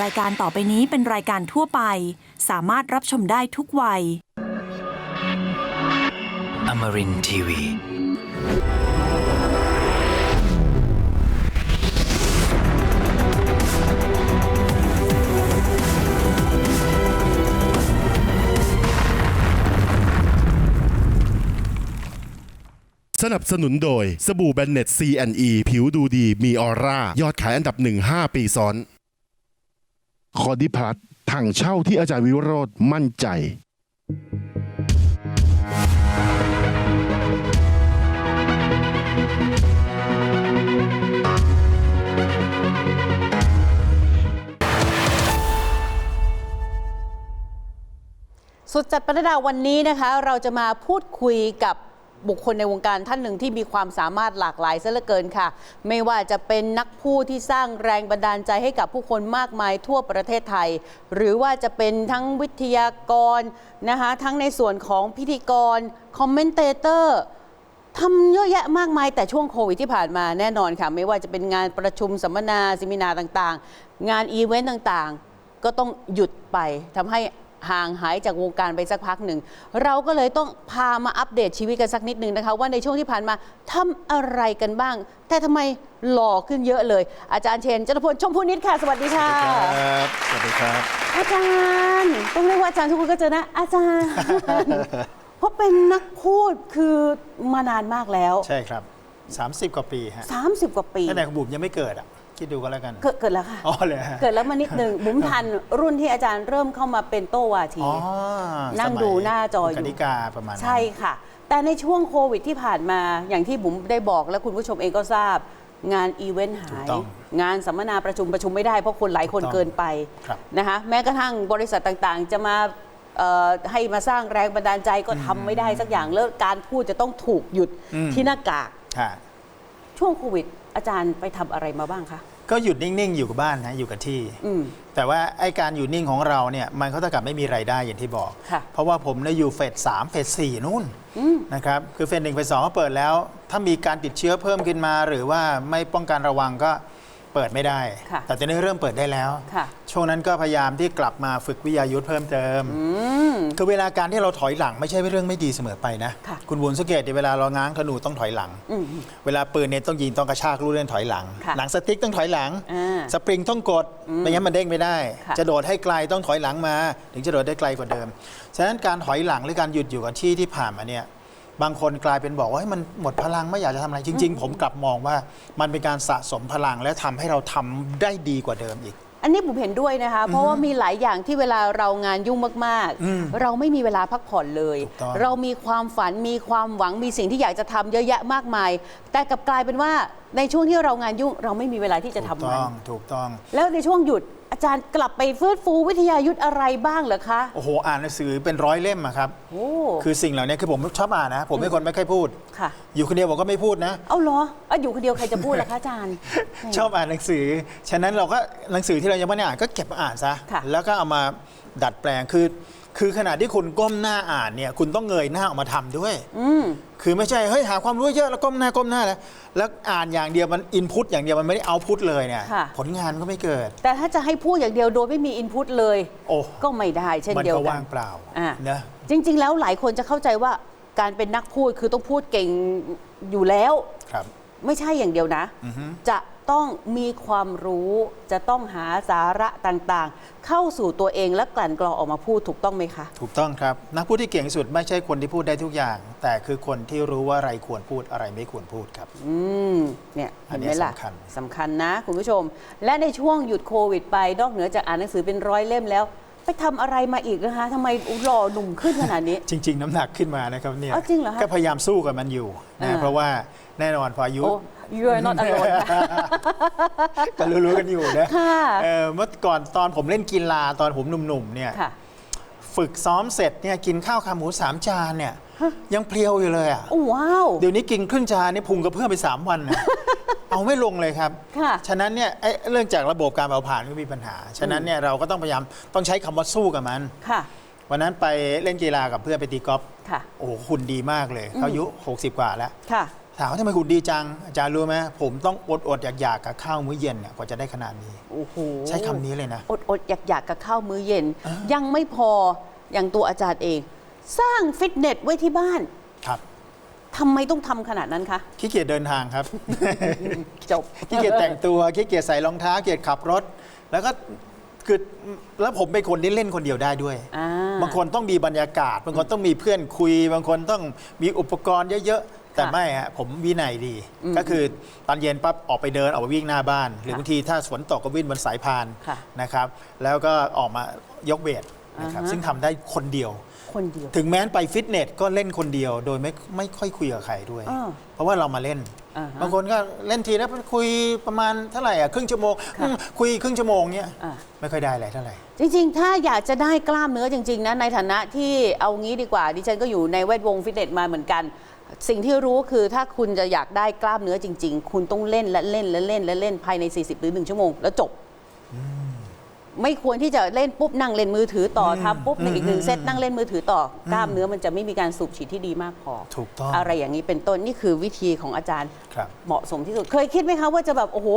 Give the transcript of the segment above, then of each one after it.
รายการต่อไปนี้เป็นรายการทั่วไป สามารถรับชมได้ทุกวัย Amarin Tiwi. สนับสนุนโดย สบู่แบนเน็ต C&E ผิวดูดีมีออร่า ยอดขายอันดับหนึ่ง5ปีซ้อน คอดิพลัสถังเช่าที่อาจารย์วิโรธมั่นใจ สุดจัดประดาวันนี้นะคะ เราจะมาพูดคุยกับ บุคคลในวงการท่านหนึ่งที่มีความสามารถหลากหลายซะเหลือเกินค่ะ ไม่ว่าจะเป็นนักพูดที่สร้างแรงบันดาลใจให้กับผู้คนมากมายทั่วประเทศไทย หรือว่าจะเป็นทั้งวิทยากรนะคะทั้งในส่วนของพิธีกร คอมเมนเตเตอร์ทำเยอะแยะมากมายแต่ช่วงโควิดที่ผ่านมาแน่นอนค่ะ ไม่ว่าจะเป็นงานประชุมสัมมนาเซมินาต่างๆ งานอีเวนต์ต่างๆ ก็ต้องหยุดไปทำให้ ห่างหายจากวงการไปสักพักหนึ่ง เราก็เลยต้องพามาอัปเดตชีวิตกันสักนิดหนึ่งนะคะ ว่าในช่วงที่ผ่านมาทำอะไรกันบ้าง แต่ทำไมหล่อขึ้นเยอะเลย อาจารย์เชนจตุพลชมพูนิตค่ะ สวัสดีค่ะ ครับ สวัสดีครับ อาจารย์ ต้องเรียกว่าอาจารย์ทุกคนก็เจอนะ อาจารย์ เพราะเป็นนักพูดคือมานานมากแล้ว ใช่ครับ 30 กว่าปีฮะ30 กว่าปี ตั้งแต่คุณบุ๋มยังไม่เกิดอะ คิดดูก็แล้วกัน เกิดเกิดแล้วค่ะ อ๋อเลยฮะ เกิดแล้วมานิดหนึ่งบุ๋มทันรุ่นที่อาจารย์เริ่มเข้ามาเป็นโต้วาที อ๋อนั่งดูหน้าจออยู่กนิกาประมาณนั้น ใช่ค่ะ แต่ในช่วงโควิดที่ผ่านมาอย่างที่บุ๋มได้บอกและคุณผู้ชมเองก็ทราบ งานอีเวนต์หายงานสัมมนาประชุมประชุมไม่ได้เพราะคนหลายคนเกินไปครับ นะคะแม้กระทั่งบริษัทต่างๆ จะมาเอ่อให้มาสร้างแรงบันดาลใจก็ทำไม่ได้สักอย่างแล้วการพูดจะต้องถูกหยุดที่หน้ากากค่ะช่วงโควิด อาจารย์ไปทำอะไรมาบ้างคะ ก็หยุดนิ่ง ๆ อยู่กับบ้านนะอยู่กับที่ อืม แต่ว่าไอ้การอยู่นิ่งของเราเนี่ยมันก็เท่ากับไม่มีไรายได้อย่างที่บอก ค่ะเพราะว่าผมเนี่ยอยู่เฟสสามเฟสสี่นู่นนะครับคือเฟสหนึ่งเฟสสองก็เปิดแล้ว ถ้ามีการติดเชื้อเพิ่มขึ้นมา หรือว่าไม่ป้องกันระวังก็ เปิดไม่ได้ ค่ะแต่ตอนนี้เริ่มเปิดได้แล้วค่ะ ช่วงนั้นก็พยายามที่กลับมาฝึกวิทยายุทธเพิ่มเติมคือเวลาการที่เราถอยหลังไม่ใช่เรื่องไม่ดีเสมอไปนะค่ะคุณบุญสังเกตดิเวลาเราง้างธนูต้องถอยหลัง อืม เวลาปืนเนี่ยต้องยิงต้องกระชากลูกเล่นถอยหลัง ค่ะหนังสติ๊กต้องถอยหลัง อ่าสปริงต้องกดไม่งั้นมันเด้งไม่ได้ ค่ะ จะโดดให้ไกลต้องถอยหลังมา ถึงจะโดดได้ไกลกว่าเดิม ฉะนั้นการถอยหลังหรือการหยุดอยู่กับที่ที่ผ่านมาเนี่ย บางคนกลายเป็นบอกว่าเฮ้ยมันหมดพลังไม่อยากจะทำอะไรจริง ๆ ผมกลับมองว่ามันเป็นการสะสมพลังและทำให้เราทำได้ดีกว่าเดิมอีก อันนี้ผมเห็นด้วยนะคะ เพราะว่ามีหลายอย่างที่เวลาเรางานยุ่งมากอืมๆ เราไม่มีเวลาพักผ่อนเลย ถูกต้อง เรามีความฝันมีความหวังมีสิ่งที่อยากจะทำเยอะแยะมากมาย แต่กลับกลายเป็นว่าในช่วงที่เรางานยุ่งเราไม่มีเวลาที่จะถูทำกมัต้นองถูกต้อง แล้วในช่วงหยุด อาจารย์กลับไปฟื้นฟูวิทยายุทธอะไรบ้างเหรอคะ โอ้โหอ่านหนังสือเป็นร้อยเล่มอะครับโอ้ คือสิ่งเหล่านี้คือผมชอบอ่านนะ ผมเป็นคนไม่ค่อยพูด ค่ะ อยู่คนเดียวผมก็ไม่พูดนะ เอาเหรอเอาอยู่คนเดียวใครจะพูดล่ะคะอาจารย์ ชอบอ่านหนังสือ ฉะนั้นเราก็หนังสือที่เรายังไม่ได้อ่านก็เก็บมาอ่านซะ ค่ะ แล้วก็เอามา ดัดแปลงคือ คือขณะที่คุณก้มหน้าอ่านเนี่ยคุณต้องเงยหน้าออกมาทำด้วย อืมคือไม่ใช่เฮ้ยหาความรู้เยอะแล้วก้มหน้าก้มหน้าแล้วแล้วอ่านอย่างเดียวมันอินพุตอย่างเดียวมันไม่ได้เอาพุตเลยเนี่ยค่ะผลงานก็ไม่เกิด แต่ถ้าจะให้พูดอย่างเดียวโดยไม่มีอินพุตเลยโอ้ก็ไม่ได้เช่นมันเดียวก็กัว่านงเปล่าอ่านะจริง ๆ แล้วหลายคนจะเข้าใจว่าการเป็นนักพูดคือต้องพูดเก่งอยู่แล้วครับ ไม่ใช่อย่างเดียวนะจะ ต้องมีความรู้จะต้องหาสาระต่างๆ เข้าสู่ตัวเองและกลั่นกรองออกมาพูดถูกต้องไหมคะ ถูกต้องครับ นักพูดที่เก่งที่สุดไม่ใช่คนที่พูดได้ทุกอย่าง แต่คือคนที่รู้ว่าอะไรควรพูดอะไรไม่ควรพูดครับ อืมเนี่ยอัเห็นนนี้ไหมล่ะสำคัญ สำคัญนะ คุณผู้ชม และในช่วงหยุดโควิดไปนอกเหนือจากอ่านหนังสือเป็นร้อยเล่มแล้ว ไปทำอะไรมาอีกนะคะทำไมหล่อหนุ่มขึ้นขนาดนี้ จริง ๆ น้ำหนักขึ้นมานะครับเนี่ยอ้าวจริงเหรอคะก็พยายามสู้กับมันอยู่นะอ่า เพราะว่าแน่นอนพออายุ โอ้ you are not alone ค่ะ ก็รู้ๆกันอยู่นะค่ะ เออเมื่อก่อนตอนผมเล่นกีฬาตอนผมหนุ่มๆเนี่ย ค่ะ ฝึกซ้อมเสร็จเนี่ยกินข้าวขาหมูสามจานเนี่ย ยังเพลียวอยู่เลยอะ โอ้ว้าว เดี๋ยวนี้กินครึ่งจานนี่พุงกระเพื่อมไป 3 วันนะ เอาไม่ลงเลยครับ ค่ะ ฉะนั้นเนี่ยไอ้เรื่องจากระบบการเผาผลาญก็มีปัญหา ฉะนั้นเนี่ยเราก็ต้องพยายามต้องใช้คำว่าสู้กับมัน ค่ะ วันนั้นไปเล่นกีฬากับเพื่อนไปตีกอล์ฟค่ะ โอ้โหหุ่นดีมากเลยเขาอายุ 60 กว่าแล้ว ค่ะ ถามว่าทำไมหุ่นดีจัง อาจารย์รู้ไหมผมต้องอดอดๆอยากๆกับข้าวมื้อเย็นเนี่ยกว่าจะได้ขนาดนี้ โอ้โหใช้คำนี้เลยนะ อดอดอยากอยากๆกับข้าวมื้อเย็นอ่ายัยังไม่พออย่างตัวอาจารย์เอง สร้างฟิตเนสไว้ที่บ้าน ครับ ทำไมต้องทำขนาดนั้นคะ ขี้เกียจเดินทางครับ จบ ขี้เกียจแต่งตัวขี้เกียจใส่รองเท้าขี้เกียจขับรถ แล้วก็คือแล้วผมเป็นคนที่เล่นคนเดียวได้ด้วย อ่า บางคนต้องมีบรรยากาศ บางคนต้องมีเพื่อนคุย บางคนต้องมีอุปกรณ์เยอะๆ แต่ค่ะไม่ฮะผมวินัยดีอืมก็คือตอนเย็นปั๊บออกไปเดินออกไปวิ่งหน้าบ้าน หรือค่ะบางทีถ้าฝนตกก็วิ่งบนสายพานค่ะนะครับ แล้วก็ออกมายกเวทนะครับอ่าฮะซึ่งทำได้คนเดียว คนเดียว ถึงแม้นไปฟิตเนสก็เล่นคนเดียว โดยไม่ไม่ค่อยคุยกับใครด้วย อ้อเพราะว่าเรามาเล่น อ่าฮะบางคนก็เล่นทีแล้วคุยประมาณเท่าไหร่อะครึ่งชั่วโมงค่ะอืมคุยครึ่งชั่วโมงเนี้ยอ่า ไม่ค่อยได้อะไรเท่าไหร่ จริงๆ ถ้าอยากจะได้กล้ามเนื้อจริง ๆ นะ ในฐานะที่เอางี้ดีกว่า ดิฉันก็อยู่ในแวดวงฟิตเนสมาเหมือนกัน สิ่งที่รู้คือถ้าคุณจะอยากได้กล้ามเนื้อจริง ๆ คุณต้องเล่นและเล่นและเล่นและเล่นภายใน 40 หรือ 1 ชั่วโมง แล้วจบ ไม่ควรที่จะเล่นปุ๊บนั่งเล่นมือถือต่อทำปุ๊บในอีกหนึ่งเซตนั่งเล่นมือถือต่อกล้ามเนื้อมันจะไม่มีการสูบฉีดที่ดีมากพอถูกต้องอะไรอย่างนี้เป็นต้นนี่คือวิธีของอาจารย์ครับเหมาะสมที่สุด เคยคิดไหมคะว่าจะแบบโอ้โห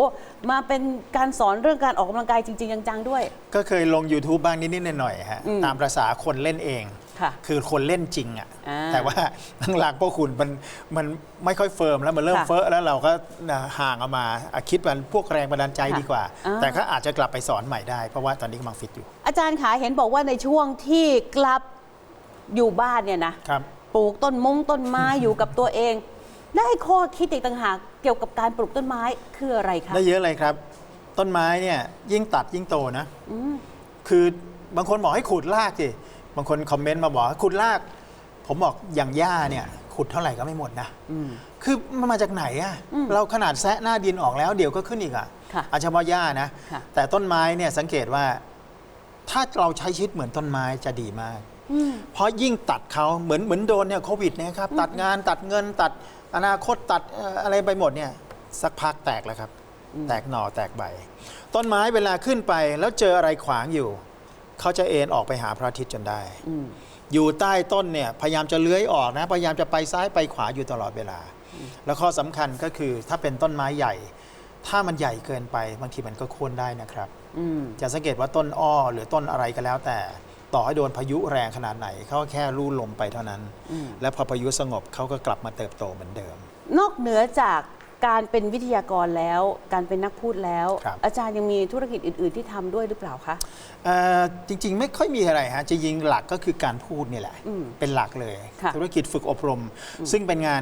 มาเป็นการสอนเรื่องการออกกำลังกายจริง ๆ จังๆด้วย ก็เคยลง YouTube บ้างนิดๆหน่อยๆฮะอืมตามประษาคนเล่นเอง ค่ะคือคนเล่นจริงอะอ่าแต่ว่าหลังๆพวกคุณมันมันไม่ค่อยเฟิร์มแล้วมันเริ่มค่ะเฟ้อแล้วเราก็น่ะห่างออกมาอะคิดว่าพวกแรงบันดาลใจค่ะดีกว่า อ่า แต่ก็อาจจะกลับไปสอนใหม่ได้เพราะว่าตอนนี้กำลังฟิตอยู่อาจารย์ขาเห็นบอกว่าในช่วงที่กลับอยู่บ้านเนี่ยนะครับ ปลูกต้นมงต้นไม้อยู่กับตัวเอง ได้ข้อคิดอีกต่างหากเกี่ยวกับการปลูกต้นไม้คืออะไรคะได้เยอะเลยครับ ต้นไม้เนี่ยยิ่งตัดยิ่งโตนะ อืมคือบางคนบอกให้ขุดรากสิ บางคนคอมเมนต์มาบอกให้ขุดราก ผมบอกอย่างหญ้าเนี่ย ขุดเท่าไหร่ก็ไม่หมดนะอืมคือมันมาจากไหนอะอืมเราขนาดแซะหน้าดินออกแล้วเดี๋ยวก็ขึ้นอีกอะค่ะอาจจะเฉพาะหญ้านะค่ะแต่ต้นไม้เนี่ยสังเกตว่า ถ้าเราใช้ชีวิตเหมือนต้นไม้จะดีมากอืมเพราะยิ่งตัดเขาเหมือนเหมือนโดนเนี่ยโควิดเนะครับ ตัดงานตัดเงินตัดอนาคตตัดเอ่ออะไรไปหมดเนี่ย สักพักแตกแล้วครับ แตกหน่อแตกใบ ต้นไม้เวลาขึ้นไปแล้วเจออะไรขวางอยู่ เขาจะเอ็นออกไปหาพระอาทิตย์จนได้อืมอยู่ใต้ต้นเนี่ยพยายามจะเลื้อยออกนะ พยายามจะไปซ้ายไปขวาอยู่ตลอดเวลา แล้วข้อสำคัญก็คือถ้าเป็นต้นไม้ใหญ่ ถ้ามันใหญ่เกินไปบางทีมันก็โค่นได้นะครับอืมจะสังเกตว่าต้นอ้อหรือต้นอะไรก็แล้วแต่ต่อให้โดนพายุแรงขนาดไหนเขาก็แค่ลู่ลมไปเท่านั้นอืมและพอพายุสงบเขาก็กลับมาเติบโตเหมือนเดิม นอกเหนือจาก การเป็นวิทยากรแล้ว การเป็นนักพูดแล้ว ครับ อาจารย์ยังมีธุรกิจอื่น ๆ ที่ทำด้วยหรือเปล่าคะ เอ่อจริงๆ ไม่ค่อยมีอะไรฮะจะยิงหลักก็คือการพูดนี่แหละ อืมเป็นหลักเลย ค่ะธุรกิจฝึกอบรม ซึ่งเป็นงาน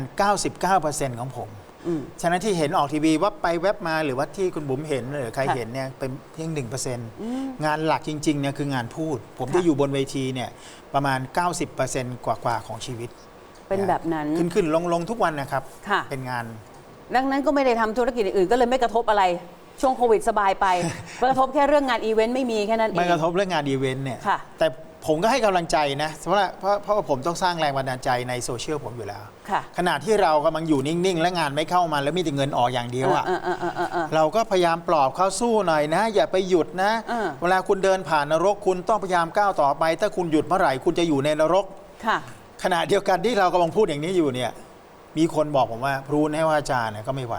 99%ของผมอืมฉะนั้นที่เห็นออกทีวีว่าไปเว็บมาหรือว่าที่คุณบุ๋มเห็นหรือใครค่ะเห็นเนี่ยเป็นเพียงหนึ่งเปอร์เซ็นต์อืมงานหลักจริงๆเนี่ยคืองานพูด ผมค่ะ จะอยู่บนเวทีเนี่ยประมาณ 90%กว่าๆของชีวิตเป็นแบบนั้น ขึ้นขึ้นลงลงทุกวันนะครับค่ะ เป็นงาน ดังนั้นก็ไม่ได้ทำธุรกิจอื่นๆก็เลยไม่กระทบอะไร ช่วงโควิดสบายไป กระทบแค่เรื่องงานอีเวนต์ไม่มีแค่นั้นเองไม่กระทบเรื่องงานอีเวนต์เนี่ย ค่ะ แต่ผมก็ให้กำลังใจนะเพราะว่าเพราะเพราะว่าผมต้องสร้างแรงบันดาลใจในโซเชียลผมอยู่แล้ว ค่ะขณะที่เรากำลังอยู่นิ่ง ๆ และงานไม่เข้ามาแล้วมีแต่เงินออกอย่างเดียวอะเออเออเออเออเออ เราก็พยายามปลอบเขาสู้หน่อยนะ อย่าไปหยุดนะ เออ เวลาคุณเดินผ่านนรกคุณต้องพยายามก้าวต่อไป ถ้าคุณหยุดเมื่อไหร่คุณจะอยู่ในนรก ค่ะ ขณะเดียวกันที่เรากำลังพูดอย่างนี้อยู่เนี่ย มีคนบอกผมว่ารู้แน่ว่าอาจารย์เนี่ยก็ไม่ไหว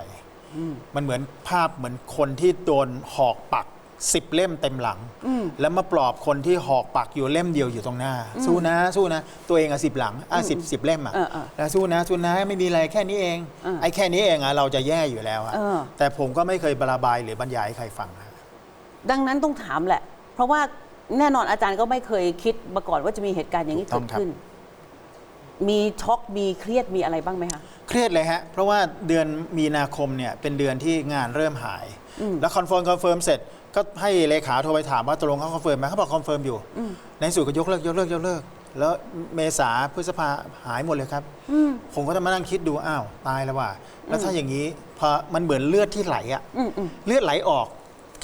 อืมมันเหมือนภาพเหมือนคนที่โดนหอกปักสิบเล่มเต็มหลังอืมแล้วมาปลอบคนที่หอกปักอยู่เล่มเดียวอยู่ตรงหน้า สู้นะสู้นะ ตัวเองอะสิบหลังอะสิบสิบเล่มอะเออเออแล้วสู้นะสู้นะไม่มีอะไรแค่นี้เองเออไอ้แค่นี้เองอะเราจะแย่อยู่แล้วอะเออแต่ผมก็ไม่เคยบระบายหรือบรรยายให้ใครฟังนะดังนั้นต้องถามแหละ เพราะว่าแน่นอนอาจารย์ก็ไม่เคยคิดมาก่อนว่าจะมีเหตุการณ์อย่างนี้ถูเกิกดต้องครับขึ้น มีช็อกมีเครียดมีอะไรบ้างไหมคะ เครียดเลยฮะ เพราะว่าเดือนมีนาคมเนี่ยเป็นเดือนที่งานเริ่มหายอืมแล้วคอนเฟิร์มคอนเฟิร์มเสร็จก็ให้เลขาโทรไปถามว่าตกลงเขาคอนเฟิร์มไหมเขาบอกคอนเฟิร์มอยู่อืมในที่สุดก็ยกเลิกยกเลิกยกเลิก แล้วเมษาพฤษภาหายหมดเลยครับอืมผมก็จะมานั่งคิดดูอ้าวตายแล้วว่ะแล้วถ้าอย่างนี้พอมันเหมือนเลือดที่ไหลอะอืมอืมเลือดไหลออก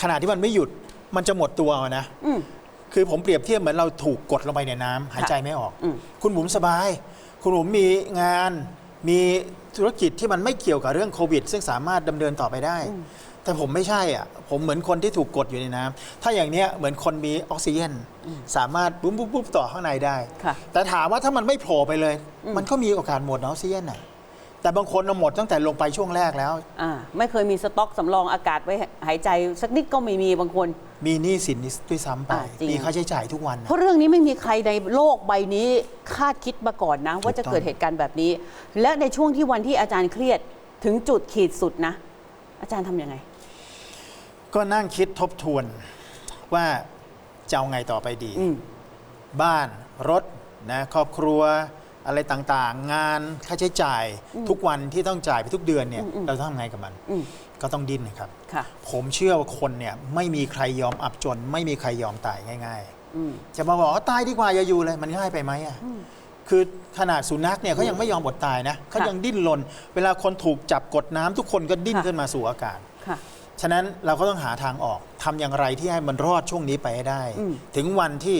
ขณะที่มันไม่หยุดมันจะหมดตัวเอานะอืมคือผมเปรียบเทียบเหมือนเราถูกกดลงไปในน้ำหายใจไม่ออกอืมคุณบุ๋มสบาย คุณบุ๋มมีงานมีธุรกิจที่มันไม่เกี่ยวกับเรื่องโควิด ซึ่งสามารถดำเนินต่อไปได้ แต่ผมไม่ใช่อะ ผมเหมือนคนที่ถูกกดอยู่ในน้ำถ้าอย่างเนี้ยเหมือนคนมีออกซิเจนสามารถปุ๊บปุ๊บปุ๊บต่อข้างในได้ ค่ะ แต่ถามว่าถ้ามันไม่โผล่ไปเลยอืมมันก็มีโอกาสหมดออกซิเจนน่ะ แต่บางคนเอาหมดตั้งแต่ลงไปช่วงแรกแล้ว อ่าไม่เคยมีสต็อกสำรองอากาศไว้หายใจ สักนิดก็ไม่มีบางคน มีหนี้สินด้วยซ้ำไป อ่าจริง มีค่าใช้จ่ายทุกวันเพราะเรื่องนี้ไม่มีใครในโลกใบนี้คาดคิดมาก่อนนะ ว่าจะเกิดเหตุการณ์แบบนี้ และในช่วงที่วันที่อาจารย์เครียดถึงจุดขีดสุดนะ อาจารย์ทำยังไง ก็นั่งคิดทบทวนว่าจะเอาไงต่อไปดี อืม บ้านรถนะครอบครัว อะไรต่างๆ งานค่าใช้จ่ายทุกวันที่ต้องจ่ายไปทุกเดือนเนี่ยเราต้องทำไงกับมันอืมก็ต้องดิ้นนะครับ ค่ะ ผมเชื่อว่าคนเนี่ยไม่มีใครยอมอับจน ไม่มีใครยอมตายง่าย อืม ๆ จะมาบอกว่าตายดีกว่าอย่าอยู่เลยมันง่ายไปไหมอะคือขนาดสุนัขเนี่ยเขายังไม่ยอมอดตายนะเขายังดิ้นรนเวลาคนถูกจับกดน้ำทุกคนก็ดิ้นค่ะ ขึ้นมาสู่อากาศ ค่ะ ฉะนั้นเราก็ต้องหาทางออกทำอย่างไรที่ให้มันรอดช่วงนี้ไปให้ได้ อืม ถึงวันที่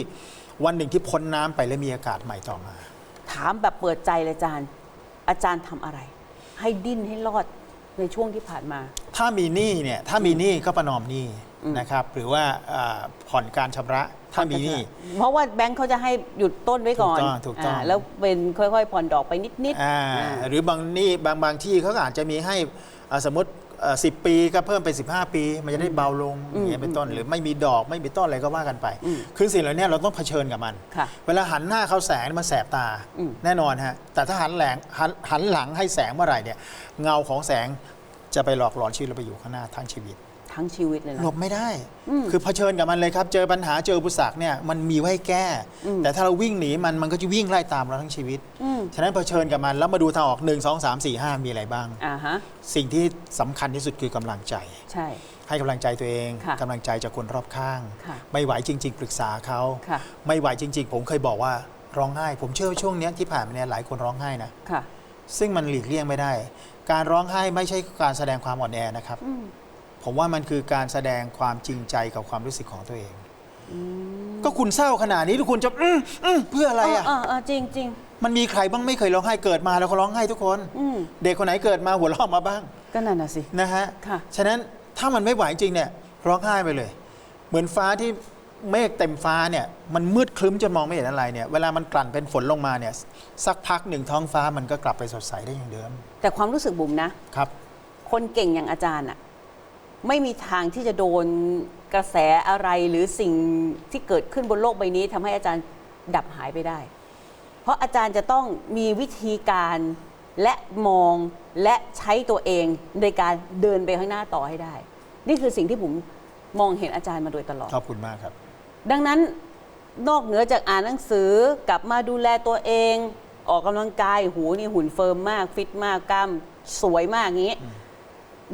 วันหนึ่งที่พ้นน้ำไปแล้วมีอากาศใหม่ต่อมา ถามแบบเปิดใจเลยอาจารย์ อาจารย์ทำอะไร ให้ดิ้นให้รอดในช่วงที่ผ่านมา ถ้ามีหนี้เนี่ยถ้ามีหนี้ก็ประนอมหนี้นะครับหรือว่าอ่าผ่อนการชำระถ้ามีหนี้ เพราะว่าแบงค์เขาจะให้หยุดต้นไว้ก่อนถูกต้องถูกต้องาแล้วเป็นค่อยๆ ผ่อนดอกไปนิดๆอ่าอ่า หรือบางหนี้บางบางที่เขาก็อาจจะมีให้อ่าสมมติ สิบปีก็เพิ่มเป็น15 ปี มันจะได้เบาลงอย่างเงี้ยเป็นต้นหรือไม่มีดอกไม่มีต้นอะไรก็ว่ากันไป คือสิ่งเหล่านี้เราต้องเผชิญกับมันค่ะเวลาหันหน้าเข้าแสงมันแสบตาอืมแน่นอนฮะแต่ถ้าหันแหลงหันหันหลังให้แสงเมื่อไหร่เนี่ยเงาของแสงจะไปหลอกหลอนชีวิตเราไปอยู่ข้างหน้าทั้งชีวิต ทั้งชีวิตเลยนะ หลบไม่ได้ คือเผชิญกับมันเลยครับ เจอปัญหาเจออุปสรรคเนี่ยมันมีไว้ให้แก้ แต่ถ้าเราวิ่งหนีมันมันก็จะวิ่งไล่ตามเราทั้งชีวิตอืมฉะนั้นเผชิญกับมันแล้วมาดูทางออก 1 2 3 4 5 มีอะไรบ้างอ่าฮะสิ่งที่สำคัญที่สุดคือกำลังใจ ใช่ ให้กำลังใจตัวเองค่ะกำลังใจจากคนรอบข้างค่ะไม่ไหวจริง ๆ ปรึกษาเขาค่ะไม่ไหวจริง ๆ ผมเคยบอกว่าร้องไห้ ผมเชื่อว่าช่วงเนี้ยที่ผ่านมาเนี่ยหลายคนร้องไห้นะค่ะซึ่งมันหลีกเลี่ยงไม่ได้ การร้องไห้ไม่ใช่การแสดงความอ่อนแอนะครับอืม ผมว่ามันคือการแสดงความจริงใจกับความรู้สึกของตัวเอง ก็คุณเศร้าขนาดนี้ทุกคนจะอืมอืมเพื่ออะไรอะ เออเออจริงจริง มันมีใครบ้างไม่เคยร้องไห้เกิดมาแล้วเขาร้องไห้ทุกคน อืม เด็กคนไหนเกิดมาหัวเราะมาบ้าง ก็นั่นน่ะสิ นะฮะ ค่ะ ฉะนั้นถ้ามันไม่ไหวจริงเนี่ยร้องไห้ไปเลย เหมือนฟ้าที่เมฆเต็มฟ้าเนี่ยมันมืดครึ้มจนมองไม่เห็นอะไรเนี่ยเวลามันกลั่นเป็นฝนลงมาเนี่ยสักพักหนึ่งท้องฟ้ามันก็กลับไปสดใสได้อย่างเดิมแต่ความรู้สึกบุ๋มนะ ครับ คนเก่งอย่างอาจารย์อะ ไม่มีทางที่จะโดนกระแสอะไรหรือสิ่งที่เกิดขึ้นบนโลกใบนี้ทำให้อาจารย์ดับหายไปได้ เพราะอาจารย์จะต้องมีวิธีการและมองและใช้ตัวเองในการเดินไปข้างหน้าต่อให้ได้ นี่คือสิ่งที่ผมมองเห็นอาจารย์มาโดยตลอด ขอบคุณมากครับ ดังนั้นนอกเหนือจากอ่านหนังสือกลับมาดูแลตัวเอง ออกกำลังกายหูนี่หุ่นเฟิร์มมาก ฟิตมากกล้ามสวยมากอย่างนี้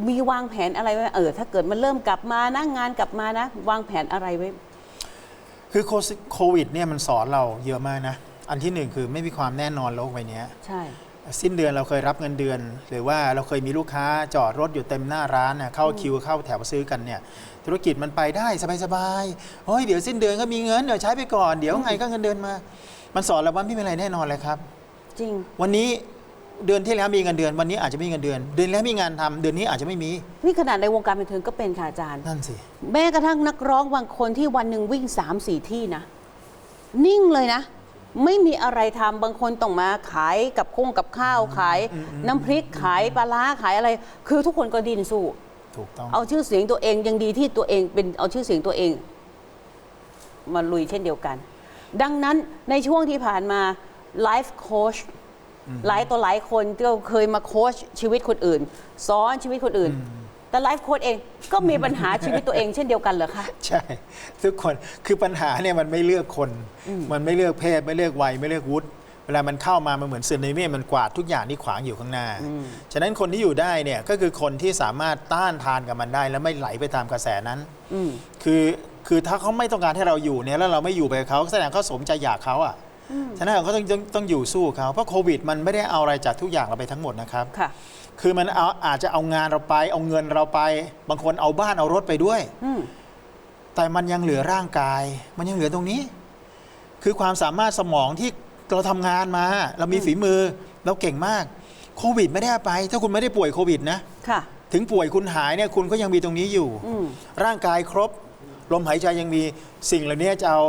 มีวางแผนอะไรไว้ไหมเออ ถ้าเกิดมันเริ่มกลับมานะงานกลับมานะ วางแผนอะไรไว้ คือโควิดโควิดเนี่ยมันสอนเราเยอะมากนะ อันที่หนึ่งคือไม่มีความแน่นอนโลกใบเนี้ยใช่สิ้นเดือนเราเคยรับเงินเดือน หรือว่าเราเคยมีลูกค้าจอดรถอยู่เต็มหน้าร้านน่ะเข้าคิวเข้าแถวซื้อกันเนี่ยธุรกิจมันไปได้สบายๆเฮ้ยเดี๋ยวสิ้นเดือนก็มีเงินเดี๋ยวใช้ไปก่อนเดี๋ยวไงก็เงินเดือนมา มันสอนเราว่าไม่มีอะไรแน่นอนเลยครับ จริง วันนี้ เดือนที่แล้วมีเงินเดือนวันนี้อาจจะไม่มีเงินเดือน เดือนแล้วมีงานทำเดือนนี้อาจจะไม่มีนี่ขนาดในวงการบันเทิงก็เป็นค่ะอาจารย์ นั่นสิ แม้กระทั่งนักร้องบางคนที่วันหนึ่งวิ่งสามสี่ที่นะ นิ่งเลยนะ ไม่มีอะไรทำบางคนต้องมาขายกับคงกับข้าวขายน้ำพริกขายปลาร้าขายอะไร คือทุกคนก็ดินสู้ ถูกต้อง เอาชื่อเสียงตัวเองยังดีที่ตัวเองเป็นเอาชื่อเสียงตัวเอง มาลุยเช่นเดียวกัน ดังนั้นในช่วงที่ผ่านมาไลฟ์โค้ช หลายตัวหลายคนก็เคยมาโค้ชชีวิตคนอื่น สอนชีวิตคนอื่น แต่ไลฟ์โค้ชเองก็มีปัญหาชีวิตตัวเองเช่นเดียวกันเหรอคะ ใช่ ทุกคนคือปัญหาเนี่ยมันไม่เลือกคน มันไม่เลือกเพศ ไม่เลือกวัยไม่เลือกวุฒิเวลามันเข้ามามันเหมือนซึนามิมันกวาดทุกอย่างที่ขวางอยู่ข้างหน้า ฉะนั้นคนที่อยู่ได้เนี่ยก็คือคนที่สามารถต้านทานกับมันได้ แล้วไม่ไหลไปตามกระแสนั้นอืมคือคือถ้าเขาไม่ต้องการให้เราอยู่เนี่ยแล้วเราไม่อยู่ไปกับเขาแสดงเขาสมใจอยากเขาอะ ฉะนั้นเราก็ต้องต้องต้องอยู่สู้เขาเพราะโควิด มันไม่ได้เอาอะไรจากทุกอย่างเราไปทั้งหมดนะครับค่ะ คือมันเอาอาจจะเอางานเราไป เอาเงินเราไป บางคนเอาบ้านเอารถไปด้วย อืม แต่มันยังเหลือร่างกาย มันยังเหลือตรงนี้ คือความสามารถสมองที่เราทำงานมา เรามีฝีมือเราเก่งมากโควิด ไม่ได้เอาไป ถ้าคุณไม่ได้ป่วยโควิดนะ ค่ะ ถึงป่วยคุณหายเนี่ยคุณก็ยังมีตรงนี้อยู่ อืม ร่างกายครบ ลมหายใจยังมีสิ่งเหล่านี้จะเอา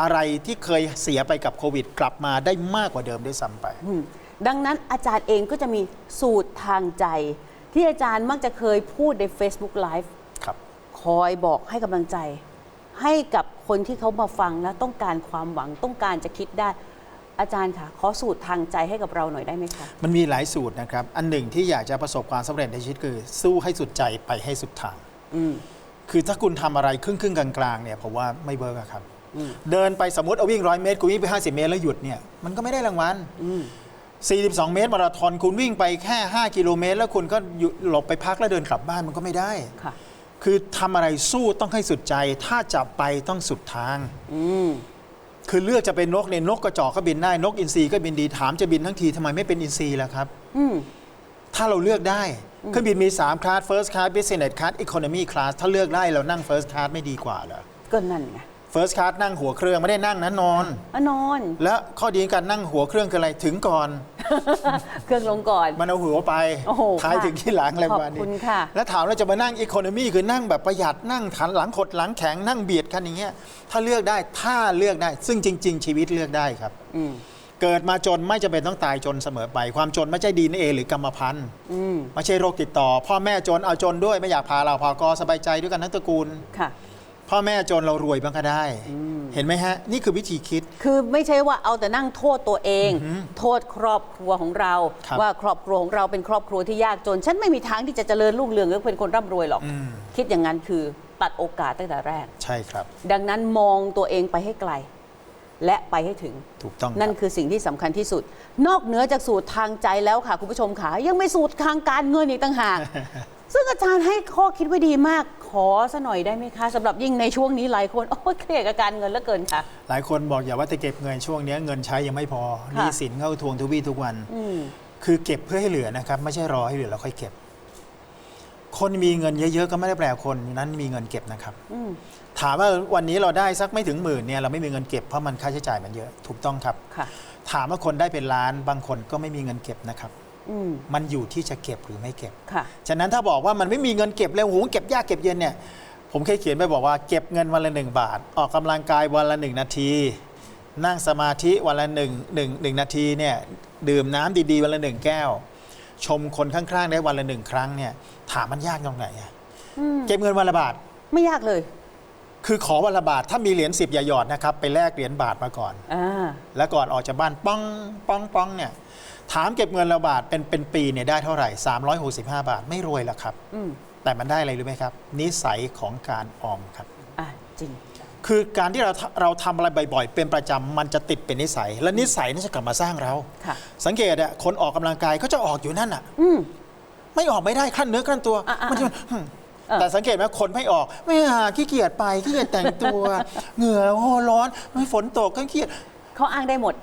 อะไรที่เคยเสียไปกับโควิด กลับมาได้มากกว่าเดิมด้วยซ้ำไป อืมดังนั้นอาจารย์เองก็จะมีสูตรทางใจ ที่อาจารย์มักจะเคยพูดใน Facebook Live ครับ คอยบอกให้กำลังใจ ให้กับคนที่เขามาฟังและต้องการความหวังต้องการจะคิดได้ อาจารย์ค่ะ ขอสูตรทางใจให้กับเราหน่อยได้ไหมคะ มันมีหลายสูตรนะครับ อันหนึ่งที่อยากจะประสบความสำเร็จในชีวิตคือ สู้ให้สุดใจไปให้สุดทาง อืม คือถ้าคุณทำอะไรครึ่งครึ่งๆกลางๆเนี่ยผมว่าไม่เบิร์กอะครับ เดินไปสมมติเอาวิ่งร้อยเมตร คุณวิ่งไป 50 เมตรแล้วหยุดเนี่ยมันก็ไม่ได้รางวัลอืม42 เมตรมาราธอนคุณวิ่งไปแค่ 5 กิโลเมตร แล้วคุณก็หยุดหลบไปพักแล้วเดินกลับบ้านมันก็ไม่ได้ค่ะคือทำอะไรสู้ต้องให้สุดใจ ถ้าจะไปต้องสุดทางอืมคือเลือกจะเป็นนกเนี่ยนกกระจอกก็บินได้นกอินทรีก็บินดีถามจะบินทั้งทีทำไมไม่เป็นอินทรีล่ะครับอืมถ้าเราเลือกได้เครื่องบินมี3คลาส first class business class economy class ถ้าเลือกได้เรานั่ง first class ไม่ดีกว่าเหรอก็นั่นไง first class นั่งหัวเครื่องไม่ได้นั่งนะนอน อะนอน และข้อดีของการนั่งหัวเครื่องคืออะไรถึงก่อน เครื่องลงก่อน มันเอาหัวไปโอ้โหท้ายค่ะถึงที่หลังอะไรประมาณขอบนี้คุณค่ะ แล้วถามเราจะมานั่งอีโคโนมีคือนั่งแบบประหยัดนั่งขันหลังขดหลังแข็งนั่งเบียดกันอย่างเงี้ยถ้าเลือกได้ถ้าเลือกได้ ซึ่งจริง ๆ ชีวิตเลือกได้ครับ อืมเกิดมาจนไม่จำเป็นต้องตายจนเสมอไป ความจนไม่ใช่ดีเอหรือกรรมพันธุ์อืมไม่ใช่โรคติดต่อ พ่อแม่จนเอาจนด้วยไม่อยากพาเราพากอสบายใจด้วยกันทั้งตระกูล ค่ะ พ่อแม่จนเรารวยบ้างก็ได้ เห็นไหมฮะ นี่คือวิธีคิด คือไม่ใช่ว่าเอาแต่นั่งโทษตัวเอง โทษครอบครัวของเรา ครับว่าครอบครัวของเราเป็นครอบครัวที่ยากจน ฉันไม่มีทางที่จะเจริญรุ่งเรืองหรือเป็นคนร่ำรวยหรอกคิดอย่างนั้นคือตัดโอกาสตั้งแต่แรก ใช่ครับ ดังนั้นมองตัวเองไปให้ไกล และไปให้ถึง ถูกต้องนั่นรับคือสิ่งที่สำคัญที่สุด นอกเหนือจากสูตรทางใจแล้วค่ะ คุณผู้ชมค่ะยังไม่สูตรทางการเงินอีกต่างหาก ซึ่งอาจารย์ให้ข้อคิดไว้ดีมากขอสะหน่อยได้ไหมคะสำหรับยิ่งในช่วงนี้หลายคนโอ้ยเครียดกับการเงินเหลือเกินค่ะ หลายคนบอกอย่าว่าแต่เก็บเงินช่วงนี้เงินใช้ยังไม่พอหค่ะนี้สินเข้าทวงทุกวี่ทุกวัน อืมคือเก็บเพื่อให้เหลือนะครับ ไม่ใช่รอให้เหลือแล้วค่อยเก็บ คนมีเงินเยอะๆก็ไม่ได้แปลว่าคนนั้นมีเงินเก็บนะครับ อืมถามว่าวันนี้เราได้สักไม่ถึงหมื่นเนี่ยเราไม่มีเงินเก็บเพราะมันค่าใช้จ่ายมันเยอะถูกต้องครับ ค่ะ ถามว่าคนได้เป็นล้านบางคนก็ไม่มีเงินเก็บนะครับอื มมันอยู่ที่จะเก็บหรือไม่เก็บค่ะฉะนั้นถ้าบอกว่ามันไม่มีเงินเก็บแล้วโหเก็บยากเก็บเย็นเนี่ย ผมเคยเขียนไปบอกว่าเก็บเงินวันละหนึ่งบาท ออกกำลังกายวันละหนึ่งนาที นั่งสมาธิวันละหนึ่งหนึ่งหนึ่งนาทีเนี่ยดื่มน้ำดีๆ วันละหนึ่งแก้ว ชมคนข้างๆได้วันละหนึ่งครั้งเนี่ยถามมันยากตรงไหนอะอืมเก็บเงินวันละบาทไม่ยากเลย คือขอวันละบาทถ้ามีเหรียญสิบอย่าหยอดนะครับ ไปแลกเหรียญบาทมาก่อน อ่า แล้วก่อนออกจากบ้านป้องป้องป้องเนี่ยถามเก็บเงินละบาทเป็นเป็นปีเนี่ยได้เท่าไหร่ 365 บาทไม่รวยหรอกครับ อืม แต่มันได้อะไรรู้ไหมครับ นิสัยของการออมครับ อ่า จริง คือการที่เราเราทำอะไรบ่อยๆ เป็นประจำมันจะติดเป็นนิสัย และนิสัยนั่นจะกลับมาสร้างเรา ค่ะ สังเกตอะคนออกกำลังกายก็จะออกอยู่นั่นอะอืม ไม่ออกไม่ได้ขั้นเนื้อขั้นตัว อะอะ มันจะอะหึเออ แต่สังเกตไหมคนไม่ออก ไม่หาขี้เกียจไปขี้เกียจแต่งตัว เหงื่อโอ้โหร้อนไม่ฝนตกก็ขี้เกียจเขาอ้างได้หมด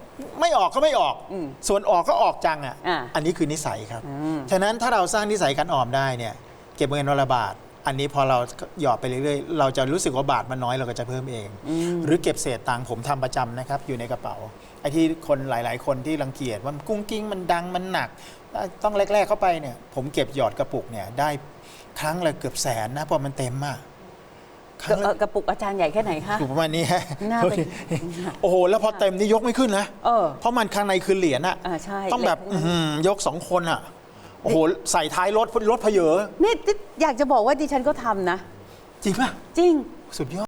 ไม่ออกก็ไม่ออกอืมส่วนออกก็ออกจังอะอ่าอันนี้คือนิสัยครับอืมฉะนั้นถ้าเราสร้างนิสัยการออมได้เนี่ยเก็บเงินวันละบาท อันนี้พอเราหยอดไปเรื่อยๆ เราจะรู้สึกว่าบาทมันน้อยเราก็จะเพิ่มเอง หรือเก็บเศษตังค์ผมทำประจำนะครับ อยู่ในกระเป๋าไอ้ที่คนหลาย ๆ คนที่รังเกียจว่ามันกุ้งกิ้งมันดังมันหนัก ต้องแรกๆเข้าไปเนี่ยผมเก็บหยอดกระปุกเนี่ยได้ ครั้งละเกือบแสนนะเพราะมันเต็มมากครั้งเอ่ละอกระปุกอาจารย์ใหญ่แค่ไหนคะ อยู่ประมาณนี้ฮะน่าไปโอ้โห แล้วพอเต็มนี่ยกไม่ขึ้นนะเออ เพราะมันข้างในคือเหรียญอะอ่าใช่ต้องแบบเหล็กอื้อหือยกสองคนอะโอ้โหใส่ท้ายรถรถเพเยอนี่อยากจะบอกว่าดิฉันก็ทำนะ จริงป่ะจริง สุดยอด